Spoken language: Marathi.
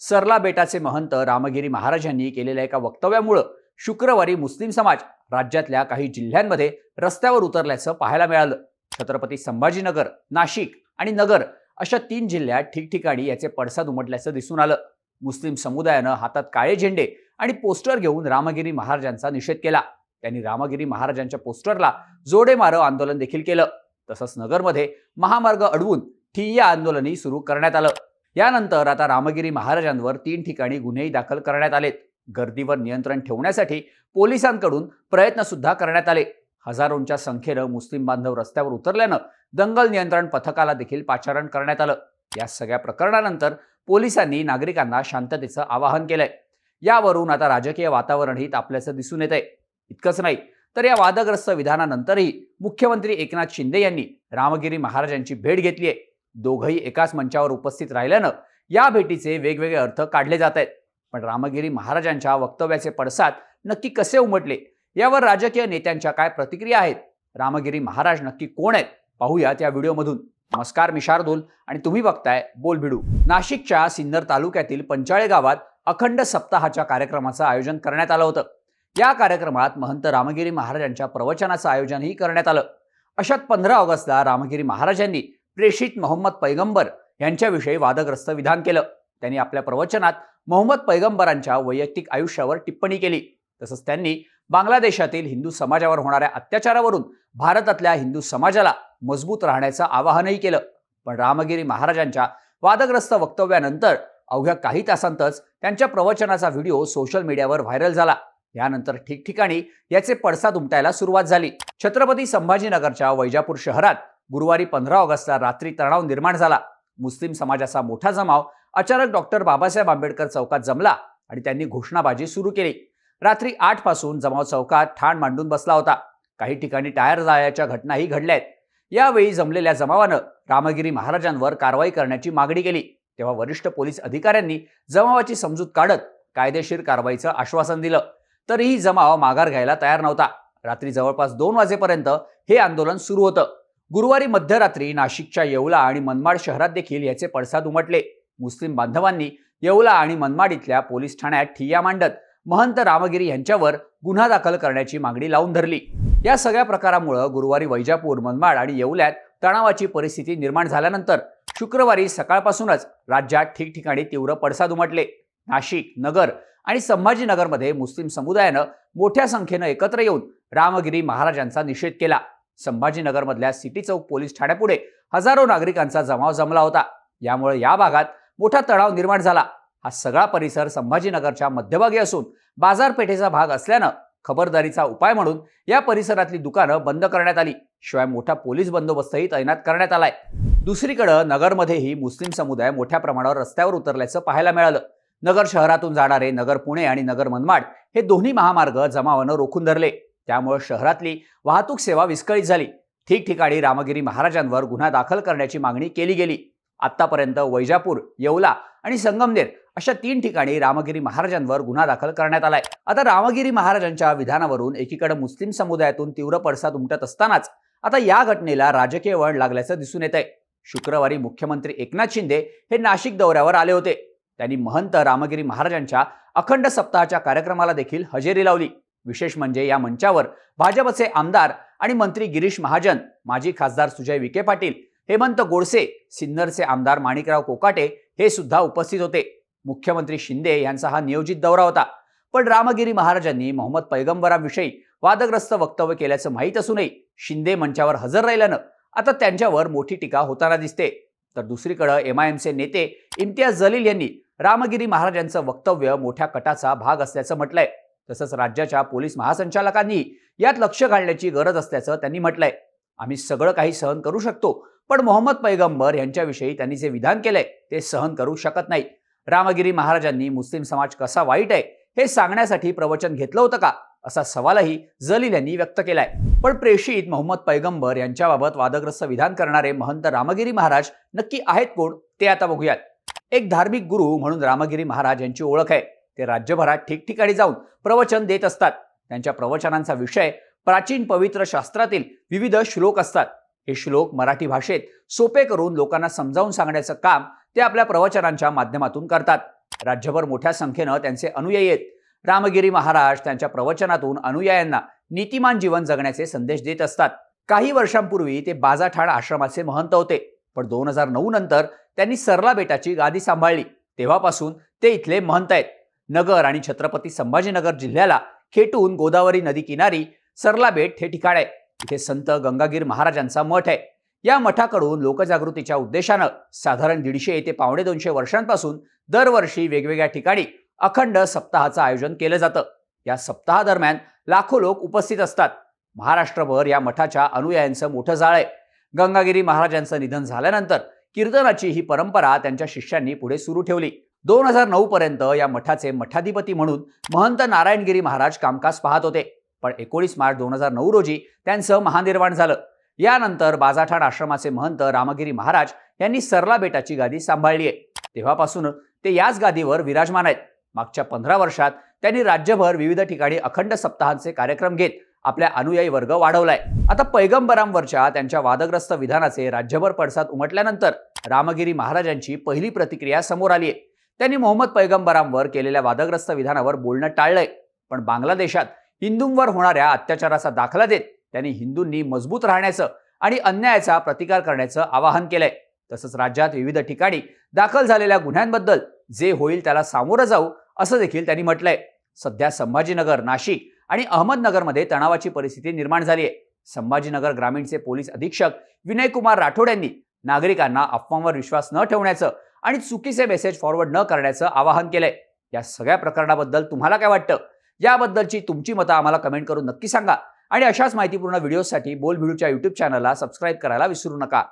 सरला बेटाचे महंत रामगिरी महाराज यांनी केलेल्या एका वक्तव्यामुळं शुक्रवारी मुस्लिम समाज राज्यातल्या काही जिल्ह्यांमध्ये रस्त्यावर उतरल्याचं पाहायला मिळालं. छत्रपती संभाजीनगर नाशिक आणि नगर अशा तीन जिल्ह्यात ठिकठिकाणी याचे पडसाद उमटल्याचं दिसून आलं. मुस्लिम समुदायानं हातात काळे झेंडे आणि पोस्टर घेऊन रामगिरी महाराजांचा निषेध केला. त्यांनी रामगिरी महाराजांच्या पोस्टरला जोडेमारं आंदोलन देखील केलं. तसंच नगरमध्ये महामार्ग अडवून ठिय्या आंदोलनही सुरू करण्यात आलं. यानंतर आता रामगिरी महाराजांवर तीन ठिकाणी गुन्हेही दाखल करण्यात आलेत. गर्दीवर नियंत्रण ठेवण्यासाठी पोलिसांकडून प्रयत्न सुद्धा करण्यात आले. हजारोंच्या संख्येनं मुस्लिम बांधव रस्त्यावर उतरल्यानं दंगल नियंत्रण पथकाला देखील पाचारण करण्यात आलं. या सगळ्या प्रकरणानंतर पोलिसांनी नागरिकांना शांततेचं आवाहन केलंय. यावरून आता राजकीय वातावरणही तापल्याचं दिसून येत आहे इतकंच नाही तर या वादग्रस्त विधानानंतरही मुख्यमंत्री एकनाथ शिंदे यांनी रामगिरी महाराजांची भेट घेतली आहे दोघंही एकाच मंचावर उपस्थित राहिल्यानं या भेटीचे वेगवेगळे अर्थ काढले जात आहेत. पण रामगिरी महाराजांच्या वक्तव्याचे पडसाद नक्की कसे उमटले? यावर राजकीय नेत्यांच्या काय प्रतिक्रिया आहेत? रामगिरी महाराज नक्की कोण आहेत? पाहूयात या व्हिडिओमधून. नमस्कार मी शार्दूल आणि तुम्ही बघताय बोल भिडू नाशिकच्या सिन्नर तालुक्यातील पंचाळे गावात अखंड सप्ताहाच्या कार्यक्रमाचं आयोजन करण्यात आलं होतं. या कार्यक्रमात महंत रामगिरी महाराजांच्या प्रवचनाचं आयोजनही करण्यात आलं. अशात पंधरा ऑगस्टला रामगिरी महाराजांनी प्रेषित मोहम्मद पैगंबर यांच्याविषयी वादग्रस्त विधान केलं. त्यांनी आपल्या प्रवचनात मोहम्मद पैगंबरांच्या वैयक्तिक आयुष्यावर टिप्पणी केली. तसंच त्यांनी बांगलादेशातील हिंदू समाजावर होणाऱ्या अत्याचारावरून भारतातल्या हिंदू समाजाला मजबूत राहण्याचं आवाहनही केलं. पण रामगिरी महाराजांच्या वादग्रस्त वक्तव्यानंतर अवघ्या काही तासांतच त्यांच्या प्रवचनाचा व्हिडिओ सोशल मीडियावर व्हायरल झाला. यानंतर ठिकठिकाणी याचे पडसाद उमटायला सुरुवात झाली. छत्रपती संभाजीनगरच्या वैजापूर शहरात गुरुवारी पंधरा ऑगस्टला रात्री तणाव निर्माण झाला. मुस्लिम समाजाचा मोठा जमाव अचानक डॉक्टर बाबासाहेब आंबेडकर चौकात जमला आणि त्यांनी घोषणाबाजी सुरू केली. रात्री आठपासून जमाव चौकात ठाण मांडून बसला होता. काही ठिकाणी टायर जाळ्याच्या घटनाही घडल्या आहेत यावेळी जमलेल्या जमावानं रामगिरी महाराजांवर कारवाई करण्याची मागणी केली. तेव्हा वरिष्ठ पोलीस अधिकाऱ्यांनी जमावाची समजूत काढत कायदेशीर कारवाईचं आश्वासन दिलं. तरीही जमाव माघार घ्यायला तयार नव्हता. रात्री जवळपास दोन वाजेपर्यंत हे आंदोलन सुरू होतं. गुरुवारी मध्यरात्री नाशिकच्या येवला आणि मनमाड शहरात देखील याचे पडसाद उमटले. मुस्लिम बांधवांनी येवला आणि मनमाड इथल्या पोलीस ठाण्यात ठिय्या मांडत महंत रामगिरी यांच्यावर गुन्हा दाखल करण्याची मागणी लावून धरली. या सगळ्या प्रकारामुळं गुरुवारी वैजापूर मनमाड आणि येवल्यात तणावाची परिस्थिती निर्माण झाल्यानंतर शुक्रवारी सकाळपासूनच राज्यात ठिकठिकाणी तीव्र पडसाद उमटले. नाशिक नगर आणि संभाजीनगरमध्ये मुस्लिम समुदायानं मोठ्या संख्येनं एकत्र येऊन रामगिरी महाराजांचा निषेध केला. संभाजीनगरमधल्या सिटी चौक पोलीस ठाण्यापुढे हजारो नागरिकांचा जमाव जमला होता. यामुळे या भागात मोठा तणाव निर्माण झाला. हा सगळा परिसर संभाजीनगरच्या मध्यभागी असून बाजारपेठेचा भाग असल्यानं खबरदारीचा उपाय म्हणून या परिसरातली दुकानं बंद करण्यात आली. शिवाय मोठा पोलीस बंदोबस्तही तैनात करण्यात आलाय. दुसरीकडं नगरमध्येही मुस्लिम समुदाय मोठ्या प्रमाणावर रस्त्यावर उतरल्याचं पाहायला मिळालं. नगर शहरातून जाणारे नगर पुणे आणि नगर मनमाड हे दोन्ही महामार्ग जमावानं रोखून धरले. त्यामुळे शहरातली वाहतूक सेवा विस्कळीत झाली. ठिकठिकाणी रामगिरी महाराजांवर गुन्हा दाखल करण्याची मागणी केली गेली. आत्तापर्यंत वैजापूर येवला आणि संगमनेर अशा तीन ठिकाणी रामगिरी महाराजांवर गुन्हा दाखल करण्यात आलाय. आता रामगिरी महाराजांच्या विधानावरून एकीकडे मुस्लिम समुदायातून तीव्र पडसाद उमटत असतानाच आता या घटनेला राजकीय वळण लागल्याचं दिसून येत आहे शुक्रवारी मुख्यमंत्री एकनाथ शिंदे हे नाशिक दौऱ्यावर आले होते. त्यांनी महंत रामगिरी महाराजांच्या अखंड सप्ताहाच्या कार्यक्रमाला देखील हजेरी लावली. विशेष म्हणजे या मंचावर भाजपचे आमदार आणि मंत्री गिरीश महाजन माजी खासदार सुजय विखे पाटील हेमंत गोडसे सिन्नरचे आमदार माणिकराव कोकाटे हे सुद्धा उपस्थित होते. मुख्यमंत्री शिंदे यांचा हा नियोजित दौरा होता. पण रामगिरी महाराजांनी मोहम्मद पैगंबराविषयी वादग्रस्त वक्तव्य केल्याचं माहीत असूनही शिंदे मंचावर हजर राहिल्यानं आता त्यांच्यावर मोठी टीका होताना दिसते. तर दुसरीकडं एमआयएमचे नेते इम्तियाज जलील यांनी रामगिरी महाराजांचं वक्तव्य मोठ्या कटाचा भाग असल्याचं म्हटलंय. तसंच राज्याच्या पोलीस महासंचालकांनी यात लक्ष घालण्याची गरज असल्याचं त्यांनी म्हटलंय. आम्ही सगळं काही सहन करू शकतो पण मोहम्मद पैगंबर यांच्याविषयी त्यांनी जे विधान केलंय ते सहन करू शकत नाही. रामगिरी महाराजांनी मुस्लिम समाज कसा वाईट आहे हे सांगण्यासाठी प्रवचन घेतलं होतं का असा सवालही जलील यांनी व्यक्त केलाय. पण प्रेषित मोहम्मद पैगंबर यांच्याबाबत वादग्रस्त विधान करणारे महंत रामगिरी महाराज नक्की आहेत कोण ते आता बघूयात. एक धार्मिक गुरु म्हणून रामगिरी महाराज यांची ओळख आहे. ते राज्यभरात ठिकठिकाणी जाऊन प्रवचन देत असतात. त्यांच्या प्रवचनांचा विषय प्राचीन पवित्र शास्त्रातील विविध श्लोक असतात. हे श्लोक मराठी भाषेत सोपे करून लोकांना समजावून सांगण्याचं काम ते आपल्या प्रवचनांच्या माध्यमातून करतात. राज्यभर मोठ्या संख्येनं त्यांचे अनुयायी आहेत. रामगिरी महाराज त्यांच्या प्रवचनातून अनुयायांना नीतिमान जीवन जगण्याचे संदेश देत असतात. काही वर्षांपूर्वी ते बाजाठाण आश्रमाचे महंत होते. पण दोन हजार नऊ नंतर त्यांनी सरला बेटाची गादी सांभाळली. तेव्हापासून ते इथले महंत आहेत. नगर आणि छत्रपती संभाजीनगर जिल्ह्याला खेटून गोदावरी नदी किनारी सरला बेट हे ठिकाण आहे. इथे संत गंगागीर महाराजांचा मठ आहे. या मठाकडून लोकजागृतीच्या उद्देशानं साधारण दीडशे ते पावणे दोनशे वर्षांपासून दरवर्षी वेगवेगळ्या ठिकाणी अखंड सप्ताहाचं आयोजन केलं जातं. या सप्ताहादरम्यान लाखो लोक उपस्थित असतात. महाराष्ट्रभर या मठाच्या अनुयायांचं मोठं जाळ आहे. गंगागिरी महाराजांचं निधन झाल्यानंतर कीर्तनाची ही परंपरा त्यांच्या शिष्यांनी पुढे सुरू ठेवली. दोन हजार नऊ पर्यंत या मठाचे मठाधिपती म्हणून महंत नारायणगिरी महाराज कामकाज पाहत होते. पण एकोणीस मार्च दोन हजार नऊ रोजी त्यांचं महानिर्वाण झालं. यानंतर बाजाठाण आश्रमाचे महंत रामगिरी महाराज यांनी सरला बेटाची गादी सांभाळली आहे. तेव्हापासून ते याच गादीवर विराजमान आहेत. मागच्या पंधरा वर्षात त्यांनी राज्यभर विविध ठिकाणी अखंड सप्ताहांचे कार्यक्रम घेत आपल्या अनुयायी वर्ग वाढवलाय. आता पैगंबरांवरच्या त्यांच्या वादग्रस्त विधानाचे राज्यभर पडसाद उमटल्यानंतर रामगिरी महाराजांची पहिली प्रतिक्रिया समोर आली आहे. त्यांनी मोहम्मद पैगंबरांवर केलेल्या वादग्रस्त विधानावर बोलणं टाळलंय. पण बांगलादेशात हिंदूंवर होणाऱ्या अत्याचाराचा दाखला देत त्यांनी हिंदूंनी मजबूत राहण्याचं आणि अन्यायाचा प्रतिकार करण्याचं आवाहन केलंय. तसंच राज्यात विविध ठिकाणी दाखल झालेल्या गुन्ह्यांबद्दल जे होईल त्याला सामोरं जाऊ असं देखील त्यांनी म्हटलंय. सध्या संभाजीनगर नाशिक आणि अहमदनगरमध्ये तणावाची परिस्थिती निर्माण झाली आहे संभाजीनगर ग्रामीणचे पोलीस अधीक्षक विनयकुमार राठोड यांनी नागरिकांना अफवांवर विश्वास न ठेवण्याचं आणि चुकीचे मेसेज फॉरवर्ड न करण्याचं आवाहन केलंय. या सगळ्या प्रकरणाबद्दल तुम्हाला काय वाटतं? याबद्दलची तुमची मतं आम्हाला कमेंट करून नक्की सांगा. आणि अशाच माहितीपूर्ण व्हिडिओसाठी बोल भिडूच्या यूट्यूब चॅनलला सबस्क्राईब करायला विसरू नका.